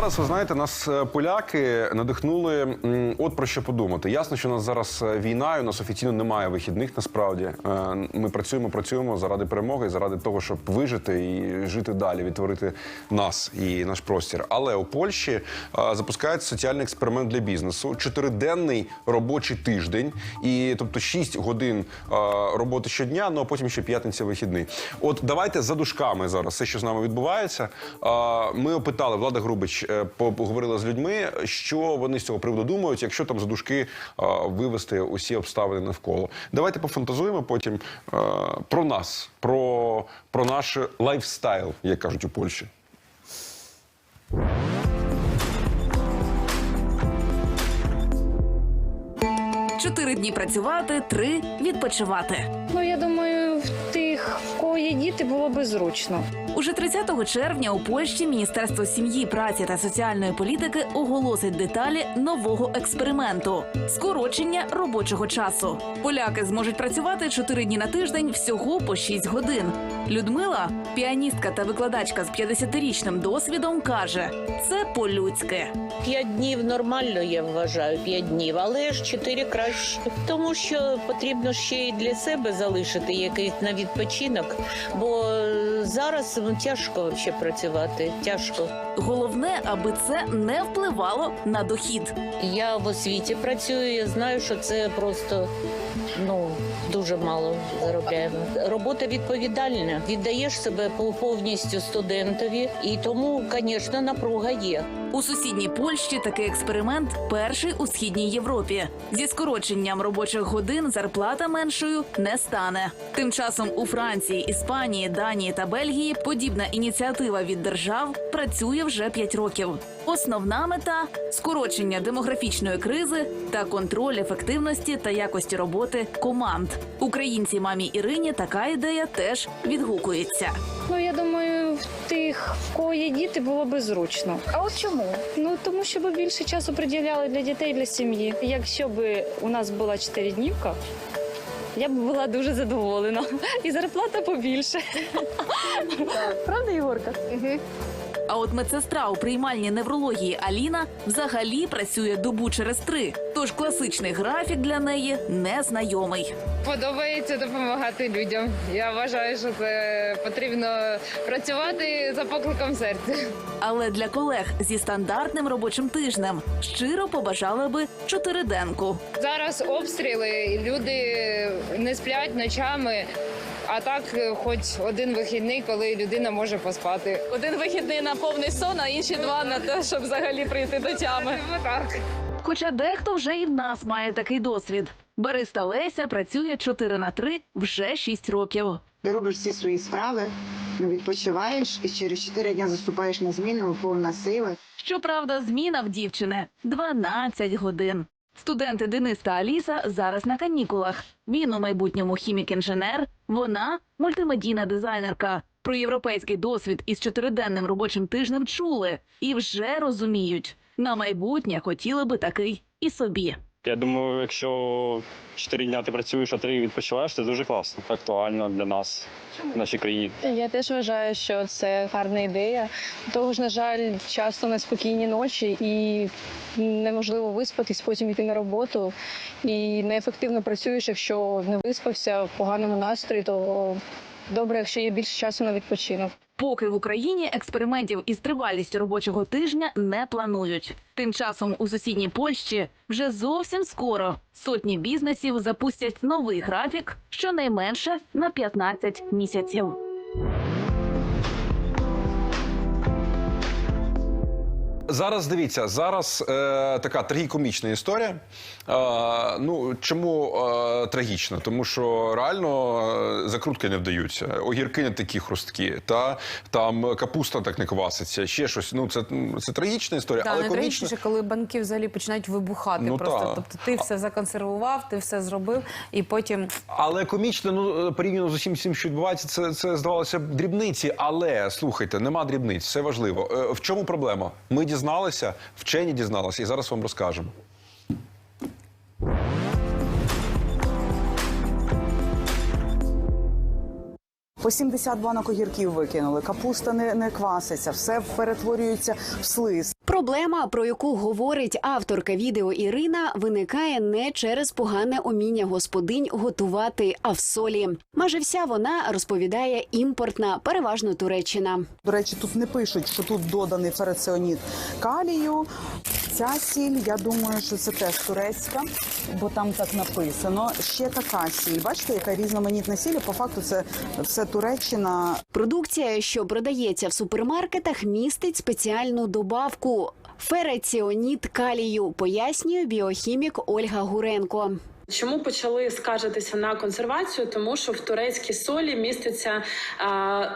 зараз ви знаєте, нас е, поляки надихнули. От про що подумати. Ясно, що у нас зараз е, війна, і у нас офіційно немає вихідних. Насправді Е, ми працюємо, працюємо заради перемоги, заради того, щоб вижити і жити далі, відтворити нас і наш простір. Але у Польщі запускають соціальний експеримент для бізнесу. Чотириденний робочий тиждень, і тобто 6 годин роботи щодня, ну а потім ще п'ятниця вихідний. От давайте за дужками зараз все, що з нами відбувається. Ми опитали Влада Грубич, поговорила з людьми, що вони з цього приводу думають, якщо там за дужки е, вивести усі обставини навколо. Давайте пофантазуємо потім е, про нас, про, про наш лайфстайл, як кажуть у Польщі. Чотири дні працювати, три відпочивати. Ну я думаю, в тих, в кого є діти, було би зручно. Уже 30 червня у Польщі Міністерство сім'ї, праці та соціальної політики оголосить деталі нового експерименту скорочення робочого часу. Поляки зможуть працювати 4 дні на тиждень всього по 6 годин. Людмила, піаністка та викладачка з 50-річним досвідом, каже: це по-людськи. П'ять днів нормально, я вважаю, п'ять днів, але ж чотири краще. Тому що потрібно ще й для себе залишити якийсь на відпочинок, бо зараз ну, тяжко вообще працювати. Тяжко. Головне, аби це не впливало на дохід. Я в освіті працюю, я знаю, що це просто ну дуже мало заробляємо. Робота відповідальна. Віддаєш себе пов- повністю студентові, і тому, звісно, напруга є. У сусідній Польщі такий експеримент перший у східній Європі. Зі скороченням робочих годин зарплата меншою не стане. Тим часом у Франції, Іспанії, Данії та Бельгії подібна ініціатива від держав працює вже 5 років. Основна мета скорочення демографічної кризи та контроль ефективності та якості роботи команд. Українці мамі Ірині така ідея теж відгукується. Ну я думаю, в тих, в кого є діти, було би зручно. А от чому? Ну тому що би більше часу приділяли для дітей, для сім'ї. Якщо б у нас була чотириднівка, я б була дуже задоволена. І зарплата побільше. Правда, Єгорка? А от медсестра у приймальні неврології Аліна взагалі працює добу через три. Тож класичний графік для неї незнайомий. Подобається допомагати людям. Я вважаю, що це потрібно працювати за покликом серця. Але для колег зі стандартним робочим тижнем щиро побажали би чотириденку. Зараз обстріли, люди не сплять ночами. А так, е, хоч один вихідний, коли людина може поспати. Один вихідний на повний сон, а інші два на те, щоб взагалі прийти до тями. Так. Хоча дехто вже і в нас має такий досвід. Бариста Леся працює 4 на 3 вже 6 років. Ти робиш всі свої справи, відпочиваєш і через 4 дні заступаєш на зміну, повна сили. Щоправда, зміна в дівчини 12 годин. Студенти Денис та Аліса зараз на канікулах. Він у майбутньому хімік-інженер, вона мультимедійна дизайнерка. Про європейський досвід із чотириденним робочим тижнем чули і вже розуміють. На майбутнє хотіли би такий і собі. Я думаю, якщо 4 дня ти працюєш, а 3 відпочиваєш, це дуже класно. Актуально для нас, в нашій країні. Я теж вважаю, що це гарна ідея. Того ж, на жаль, часто неспокійні ночі і неможливо виспатись, потім йти на роботу. І неефективно працюєш, якщо не виспався в поганому настрої, то добре, якщо є більше часу на відпочинок. Поки в Україні експериментів із тривалістю робочого тижня не планують. Тим часом у сусідній Польщі вже зовсім скоро сотні бізнесів запустять новий графік щонайменше на 15 місяців. Зараз дивіться, зараз е, така трагікомічна історія. Е, ну чому е, трагічна? Тому що реально е, закрутки не вдаються, огірки не такі хрусткі, та там капуста так не кваситься, ще щось. Ну це, це трагічна історія, Та, але комічна. коли банки взагалі починають вибухати. Ну, просто та. тобто ти все законсервував, ти все зробив, і потім Але комічно, ну порівняно з усім всім, що відбувається, це, це здавалося б дрібниці. Але слухайте, нема дрібниць, все важливо. Е, в чому проблема? Ми дізналися, вчені дізналися, і зараз вам розкажемо. По 70 банок огірків викинули, капуста не, не кваситься, все перетворюється в слиз. Проблема, про яку говорить авторка відео Ірина, виникає не через погане уміння господинь готувати, а в солі. Майже вся вона розповідає імпортна, переважно Туреччина. До речі, тут не пишуть, що тут доданий фераціоніт калію. Ця сіль, я думаю, що це теж турецька, бо там так написано. Ще така сіль. Бачите, яка різноманітна сіль. По факту це все Туреччина. Продукція, що продається в супермаркетах, містить спеціальну добавку фераціоніт калію, пояснює біохімік Ольга Гуренко. Чому почали скаржитися на консервацію? Тому що в турецькій солі міститься е,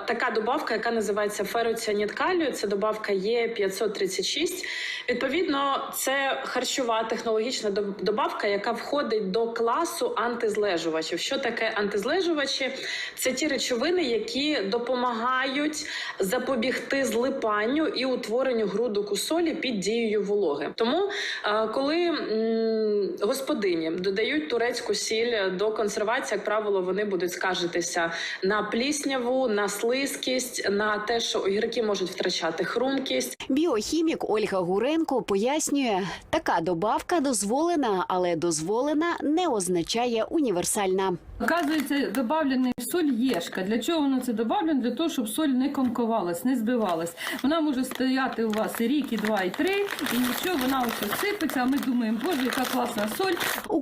така добавка, яка називається фероціаніт калію. Це добавка Є 536. Відповідно, це харчова технологічна доб- добавка, яка входить до класу антизлежувачів. Що таке антизлежувачі? Це ті речовини, які допомагають запобігти злипанню і утворенню грудок солі під дією вологи. Тому, е, коли м, господині додають турецьку сіль до консервації, як правило, вони будуть скаржитися на плісняву, на слизькість, на те, що огірки можуть втрачати хрумкість. Біохімік Ольга Гуренко пояснює, така добавка дозволена, але дозволена не означає універсальна. Оказується, додавлена в соль єшка. Для чого воно це додавлено? Для того, щоб соль не комкувалась, не збивалась. Вона може стояти у вас і рік, і два, і три, і нічого, вона ось сипеться, а ми думаємо, боже, яка класна соль. У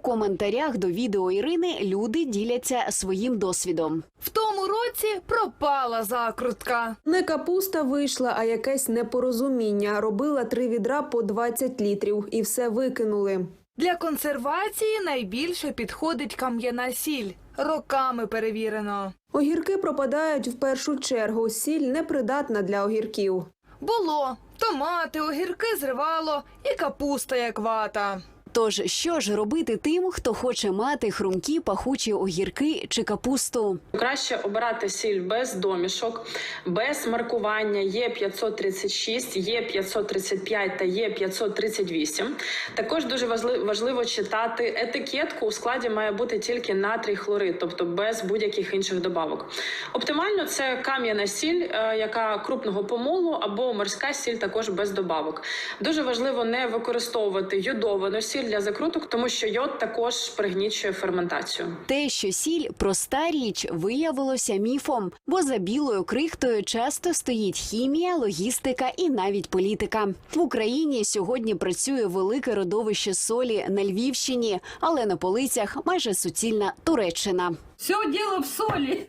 коментарях до відео Ірини люди діляться своїм досвідом. В тому році пропала закрутка. Не капуста вийшла, а якесь непорозуміння. Робила три відра по 20 літрів і все викинули. Для консервації найбільше підходить кам'яна сіль. Роками перевірено. Огірки пропадають в першу чергу. Сіль непридатна для огірків. Було томати, огірки зривало і капуста як вата. Тож що ж робити тим, хто хоче мати хрумкі пахучі огірки чи капусту? Краще обирати сіль без домішок, без маркування Є 536, Є 535 та Є 538. Також дуже важливо читати етикетку. У складі має бути тільки натрій хлорид, тобто без будь-яких інших добавок. Оптимально це кам'яна сіль, е, яка крупного помолу, або морська сіль, також без добавок. Дуже важливо не використовувати йодовану сіль для закруток, тому що йод також пригнічує ферментацію. Те, що сіль проста річ, виявилося міфом, бо за білою крихтою часто стоїть хімія, логістика і навіть політика. В Україні сьогодні працює велике родовище солі на Львівщині, але на полицях майже суцільна Туреччина. Все діло в солі.